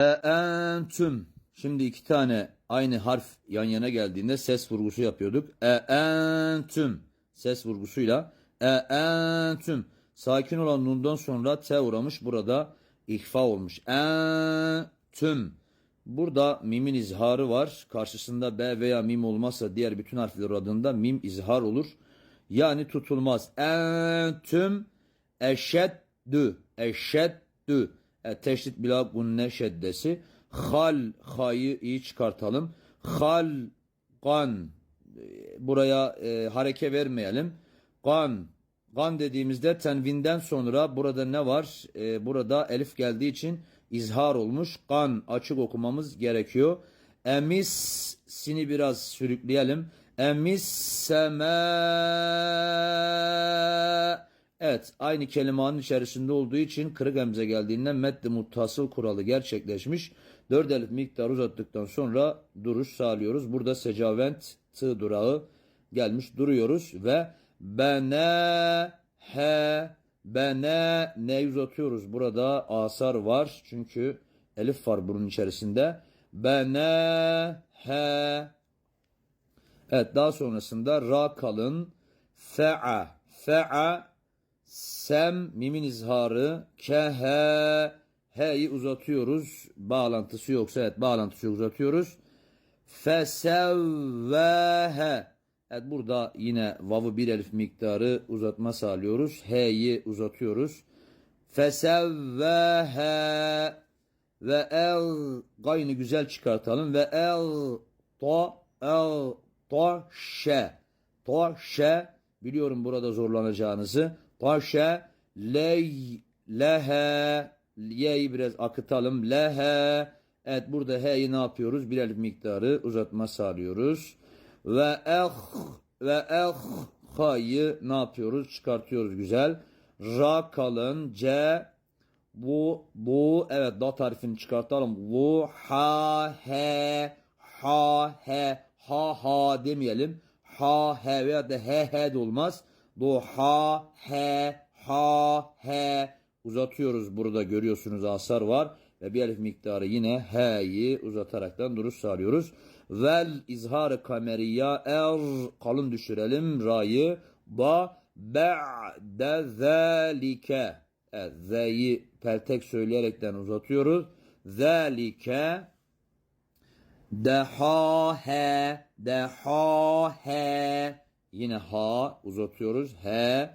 Entüm. Şimdi iki tane aynı harf yan yana geldiğinde ses vurgusu yapıyorduk. Entüm. Ses vurgusuyla. Entüm. Sakin olan nundan sonra T uğramış. Burada ihfa olmuş. Entüm. Burada mimin izharı var. Karşısında B veya mim olmazsa diğer bütün harfler adında mim izhar olur. Yani tutulmaz. Entüm eşeddü. Eşeddü. E, teşdit bila gunne şeddesi. Hal ha'yı iyi çıkartalım. Hal gan E, buraya e, hareke vermeyelim. Gan Gan dediğimizde tenvinden sonra burada ne var? E, burada elif geldiği için izhar olmuş. Gan açık okumamız gerekiyor. Emis sini biraz sürükleyelim. Emis seme Evet aynı kelimanın içerisinde olduğu için kırık emze geldiğinden medde muttasıl kuralı gerçekleşmiş. Dört elif miktarı uzattıktan sonra duruş sağlıyoruz. Burada secavent tı durağı gelmiş duruyoruz ve bene he bene ne uzatıyoruz. Burada asar var çünkü elif var bunun içerisinde. Bene he Evet daha sonrasında ra kalın fe'a fe'a sem mimin izharı kehe he'yi uzatıyoruz. Bağlantısı yoksa evet bağlantısı yok uzatıyoruz. Fesevvehe Evet burada yine vavı bir elif miktarı uzatma sağlıyoruz. H'yi uzatıyoruz. Fesevvehe ve el gaynı güzel çıkartalım ve el ta el ta şe ta şe biliyorum burada zorlanacağınızı ta şe ley lehe ye'yi biraz akıtalım lehe evet burada he'yi ne yapıyoruz bir elif miktarı uzatma sağlıyoruz ve eh ve eh ha'yı ne yapıyoruz çıkartıyoruz güzel ra kalın c bu bu evet da tarifini çıkartalım. Bu ha he ha he ha ha demeyelim. Ha he veya da he he de olmaz. Bu ha he ha he. Uzatıyoruz burada görüyorsunuz asar var. Ve bir elif miktarı yine he'yi uzataraktan duruş sağlıyoruz. Vel izharı kameriya er kalın düşürelim ra'yı. Ba ba'de zalike. Evet, Z'yi peltek söyleyerekten uzatıyoruz. Zalike. Dehahe dehahe yine ha uzatıyoruz. He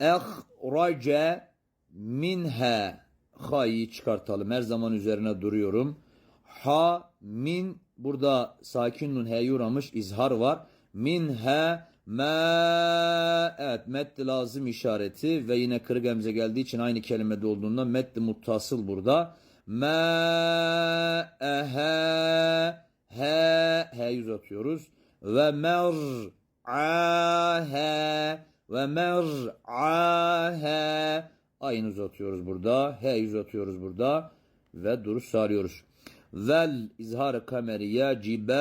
ehrace minhe ha'yı çıkartalım. Her zaman üzerine duruyorum. Ha min burada sakin nun he'ye uğramış izhar var. Minhe Me evet meddi lazım işareti ve yine kırık emze geldiği için aynı kelimede olduğundan meddi muttasıl burada. Me ehe he he uzatıyoruz ve mer ahe ve mer ahe aynı uzatıyoruz burada. He uzatıyoruz burada ve duruş sağlıyoruz. Vel izhar kameriye cibe.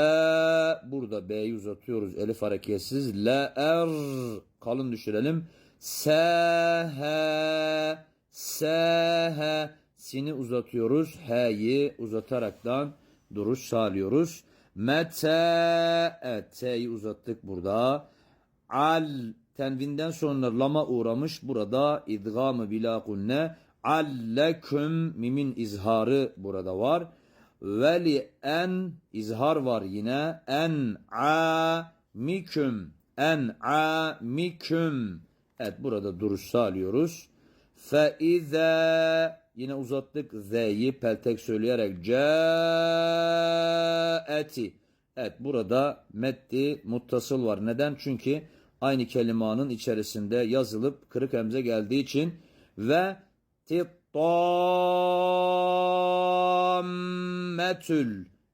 Burada B'yi uzatıyoruz elif hareketsiz. Le er kalın düşürelim. Sehe sehe sini uzatıyoruz he'yi uzataraktan duruş sağlıyoruz mete t'yi uzattık burada al tenvinden sonra lama uğramış burada idgamı bila kunne alleküm mimin izharı burada var Veli en izhar var yine. En a miküm. En a miküm. Evet burada duruş sağlıyoruz. Fe ize yine uzattık z'yi peltek söyleyerek caeti. Evet burada metti muttasıl var. Neden? Çünkü aynı kelimanın içerisinde yazılıp kırık emze geldiği için ve tammetül.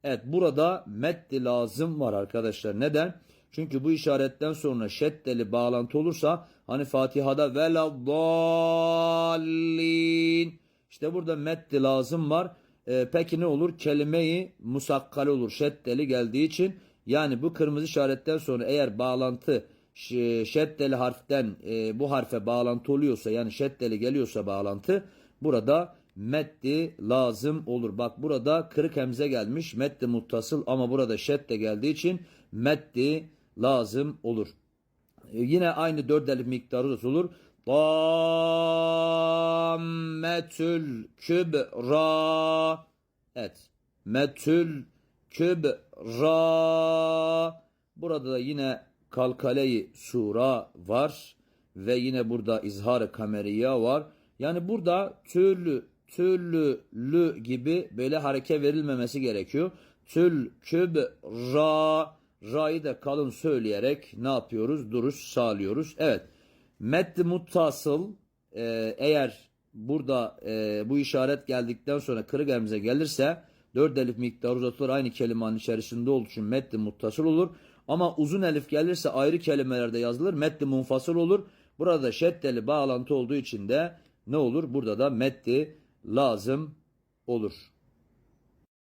Evet burada metti lazım var arkadaşlar. Neden? Çünkü bu işaretten sonra şeddeli bağlantı olursa hani Fatiha'da veladdallin işte burada metti lazım var. Ee, peki ne olur? Kelimeyi musakkal olur. Şeddeli geldiği için yani bu kırmızı işaretten sonra eğer bağlantı şeddeli harften e, bu harfe bağlantı oluyorsa yani şeddeli geliyorsa bağlantı burada meddi lazım olur. Bak burada kırık hemze gelmiş. Meddi muttasıl ama burada şed de geldiği için meddi lazım olur. E, Yine aynı dört elif miktarı olur. Tammetül kübra. Evet. Metül kübra. Burada da yine kalkaleyi sura var. Ve yine burada izhar kameriya var. Yani burada türlü, türlü, lü gibi böyle hareke verilmemesi gerekiyor. Tül, küb, ra, ra'yı da kalın söyleyerek ne yapıyoruz? Duruş sağlıyoruz. Evet. Meddi muttasıl e, eğer burada e, bu işaret geldikten sonra kırık emze gelirse dört elif miktarı uzatılır aynı kelimenin içerisinde olduğu için meddi muttasıl olur. Ama uzun elif gelirse ayrı kelimelerde yazılır. Meddi munfasıl olur. Burada şeddeli bağlantı olduğu için de ne olur? Burada da meddi lazım olur.